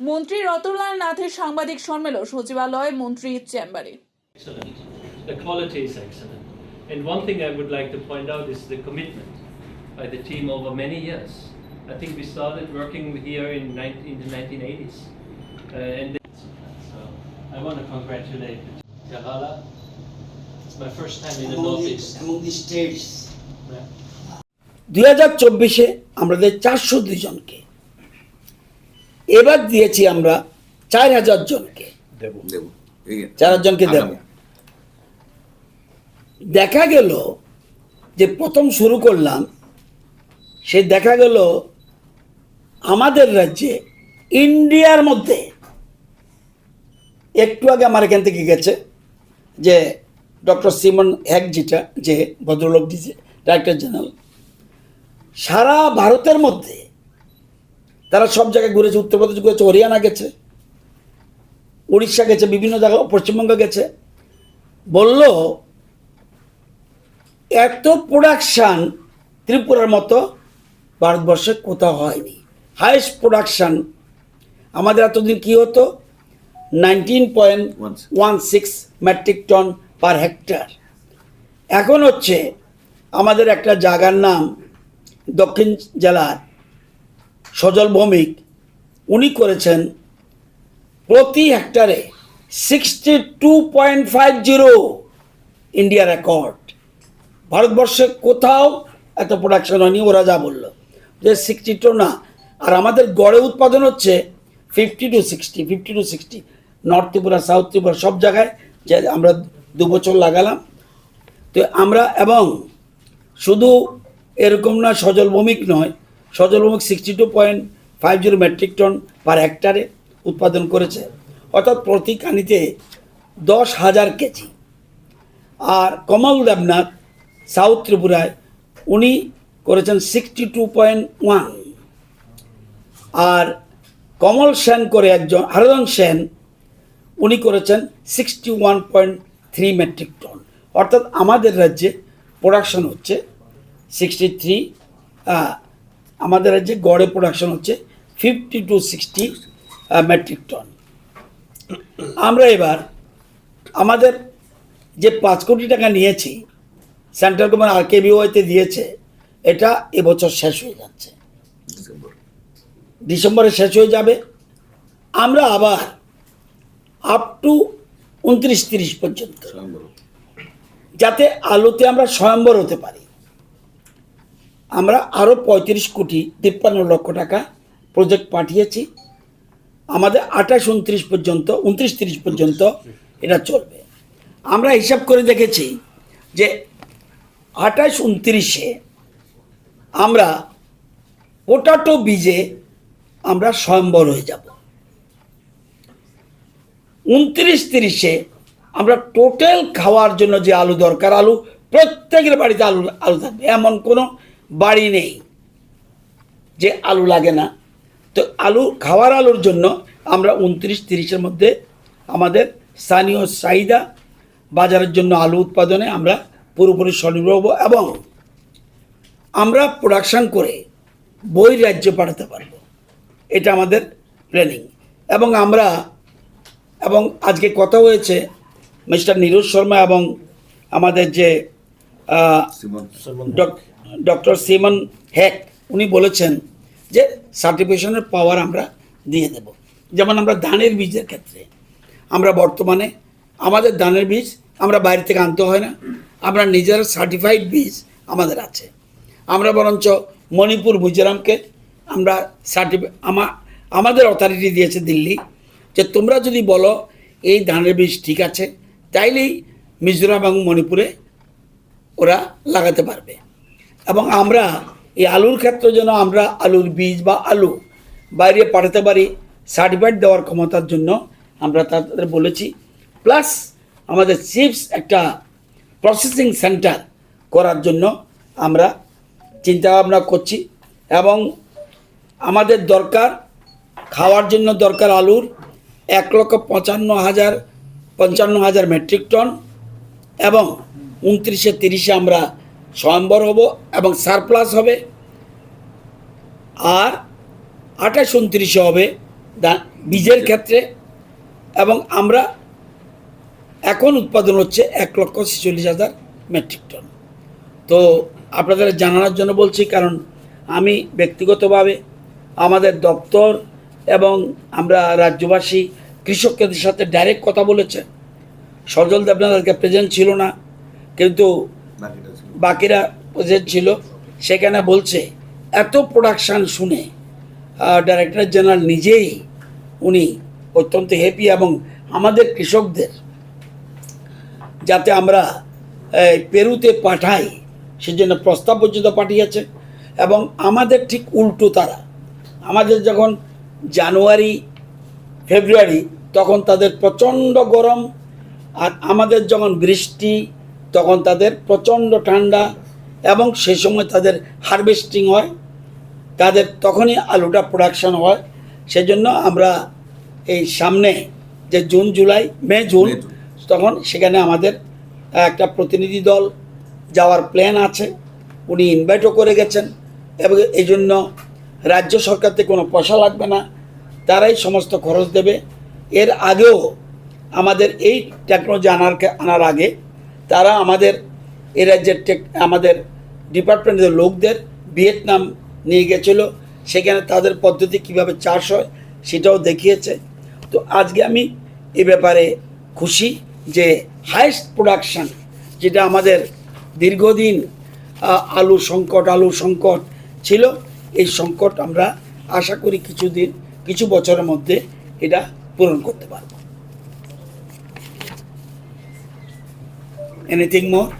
মন্ত্রী রতনলাল নাথের সাংবাদিক সম্মেলন সচিবালয় মন্ত্রীর চেম্বারে. The quality is excellent. And one thing I would like to point out is the commitment by the team over many years. I think we started working here in, 19, in the 1980s. Uh, and so I want to congratulate Kerala. It's my first time in the the, Northeast. among the states. Yeah. দুই হাজার চব্বিশে আমাদের চারশো দুইজনকে এবার দিয়েছি আমরা চার হাজার জনকে। চার হাজার জনকে দেব। দেখা গেল যে প্রথম শুরু করলাম সে দেখা গেল আমাদের রাজ্যে ইন্ডিয়ার মধ্যে একটু আগে আমার এখান থেকে গেছে যে ডক্টর সিমন হ্যাক যেটা যে ভদ্রলোক ডিজে ডাইরেক্টর জেনারেল সারা ভারতের মধ্যে তারা সব জায়গায় ঘুরেছে উত্তরপ্রদেশ ঘুরেছে, হরিয়ানা গেছে, উড়িষ্যা গেছে, বিভিন্ন জায়গা পশ্চিমবঙ্গ গেছে। বলল, এত প্রোডাকশান ত্রিপুরার মতো ভারতবর্ষে কোথাও হয়নি। হাইয়েস্ট প্রোডাকশান আমাদের এতদিন কী হতো? Nineteen point one six metric ton per hectare এখন হচ্ছে আমাদের একটা জায়গার নাম দক্ষিণ জেলার সজল ভৌমিক, উনি করেছেন প্রতি হেক্টরে sixty two point five zero India record ভারতবর্ষে কোথাও এত প্রোডাকশন হয়নি, ওরা যা বলল। যে সিক্সটি টু না, আর আমাদের গড়ে উৎপাদন হচ্ছে fifty two sixty fifty two sixty north Tripura south Tripura, সব জায়গায় যে আমরা দু বছর লাগালাম। তো আমরা এবং শুধু এরকম না, সজল ভৌমিক নয় Sajal Bhowmik sixty two point five zero metric ton per হেক্টারে উৎপাদন করেছে। অর্থাৎ প্রতি কানিতে দশ হাজার কেজি। আর কমল দেবনাথ সাউথ ত্রিপুরায় উনি করেছেন সিক্সটি টু পয়েন্ট ওয়ান আর কমল সেন করে একজন, হারদন সেন, উনি করেছেন sixty one point three metric ton অর্থাৎ আমাদের রাজ্যে প্রোডাকশন হচ্ছে সিক্সটি থ্রি আমাদের রাজ্যে গড়ে প্রোডাকশন হচ্ছে fifty two sixty metric ton আমরা এবার আমাদের যে পাঁচ কোটি টাকা নিয়েছি সেন্ট্রাল গভর্নমেন্ট আর কেবিওয়াইতে দিয়েছে এটা এবছর শেষ হয়ে যাচ্ছে। ডিসেম্বরে। শেষ হয়ে যাবে। আমরা আবার আপ টু উনত্রিশ তিরিশ পর্যন্ত যাতে আলোতে আমরা স্বয়ম্বর হতে পারি। আমরা আরও পঁয়ত্রিশ কোটি তিপ্পান্ন লক্ষ টাকা প্রজেক্ট পাঠিয়েছি। আমাদের আঠাশ, উনত্রিশ পর্যন্ত, উনত্রিশ, তিরিশ পর্যন্ত এটা চলবে। আমরা হিসাব করে দেখেছি যে আঠাশ, উনত্রিশে আমরা পোটাটো বীজে আমরা স্বয়ম্বর হয়ে যাব। উনত্রিশ, তিরিশে আমরা টোটাল খাওয়ার জন্য যে আলু দরকার, আলু প্রত্যেকের বাড়িতে আলু আলু থাকবে। এমন কোনো বাড়ি নেই, যে আলু লাগে না। তো আলু, খাওয়ার আলুর জন্য আমরা উনত্রিশ তিরিশের মধ্যে আমাদের স্থানীয় চাহিদা, বাজারের জন্য আলু উৎপাদনে আমরা পুরোপুরি স্বনির্ভর হব এবং আমরা প্রোডাকশান করে বই রাজ্যে পাঠাতে পারব। এটা আমাদের প্ল্যানিং এবং আমরা, এবং আজকে কথা হয়েছে মিস্টার নীরজ শর্মা এবং আমাদের যে ডক্টর সিমন হ্যাক উনি বলেছেন যে সার্টিফিকেশনের পাওয়ার আমরা দিয়ে দেব। যেমন আমরা ধানের বীজের ক্ষেত্রে আমরা বর্তমানে আমাদের ধানের বীজ আমরা বাইরে থেকে আনতে হয় না আমরা নিজের সার্টিফাইড বীজ আমাদের আছে। আমরা বরঞ্চ মণিপুর মিজোরামকে আমরা সার্টিফাই আমা আমাদের অথরিটি দিয়েছে দিল্লি যে তোমরা যদি বলো এই ধানের বীজ ঠিক আছে তাইলেই মিজোরাম এবং মণিপুরে ওরা লাগাতে পারবে। এবং আমরা এই আলুর ক্ষেত্রে যেন আমরা আলুর বীজ বা আলু বাইরে পাঠাতে পারি সার্টিফাইড দেওয়ার ক্ষমতার জন্য আমরা তাদের বলেছি। প্লাস আমাদের চিপস একটা প্রসেসিং সেন্টার করার জন্য আমরা চিন্তা ভাবনা করছি। এবং আমাদের দরকার, খাওয়ার জন্য দরকার আলুর এক লক্ষ পঞ্চান্ন হাজার পঞ্চান্ন হাজার মেট্রিক টন এবং উনত্রিশে তিরিশে আমরা স্বয়ম্বর হব এবং সারপ্লাস হবে। আর আঠাশ উনত্রিশে হবে বীজের ক্ষেত্রে এবং আমরা এখন উৎপাদন হচ্ছে এক লক্ষ ছেচল্লিশ হাজার মেট্রিক টন। তো আপনাদের জানানোর জন্য বলছি, কারণ আমি ব্যক্তিগতভাবে আমাদের দপ্তর এবং আমরা রাজ্যবাসী কৃষকদের সাথে ডাইরেক্ট কথা বলেছে। সজল দেবনাথকে প্রেজেন্ট ছিল না। কিন্তু বাকিরা প্রেজেন্ট ছিল। সেখানে বলছে এত প্রোডাকশান শুনে ডাইরেক্টর জেনারেল নিজেই উনি অত্যন্ত হ্যাপি এবং আমাদের কৃষকদের যাতে আমরা পেরুতে পাঠাই সেজন্য প্রস্তাব পর্যন্ত পাঠিয়েছে। এবং আমাদের ঠিক উল্টো তারা। আমাদের যখন জানুয়ারি ফেব্রুয়ারি তখন তাদের প্রচণ্ড গরম আর আমাদের যখন বৃষ্টি তখন তাদের প্রচণ্ড ঠান্ডা এবং সে সময় তাদের হারভেস্টিং হয় তাদের তখনই আলুটা প্রোডাকশন হয়। সেজন্য আমরা এই সামনে যে June July May June May, June. তখন সেখানে আমাদের একটা প্রতিনিধি দল যাওয়ার প্ল্যান আছে। উনি ইনভাইটও করে গেছেন এবং এই জন্য রাজ্য সরকার থেকে কোনো পয়সা লাগবে না। তারাই সমস্ত খরচ দেবে। এর আগেও আমাদের এই টেকনোলজি আনার আনার আগে তারা আমাদের এ রাজ্যের টেক, আমাদের ডিপার্টমেন্টের লোকদের ভিয়েতনাম নিয়ে গেছিল। সেখানে তাদের পদ্ধতি কীভাবে চাষ হয় সেটাও দেখিয়েছে। তো আজকে আমি এ ব্যাপারে খুশি যে হাইস্ট প্রোডাকশান যেটা আমাদের দীর্ঘদিন আলু সংকট আলু সংকট ছিল, এই সংকট আমরা আশা করি কিছুদিন, কিছু বছরের মধ্যে এটা পূরণ করতে পারব। Anything more?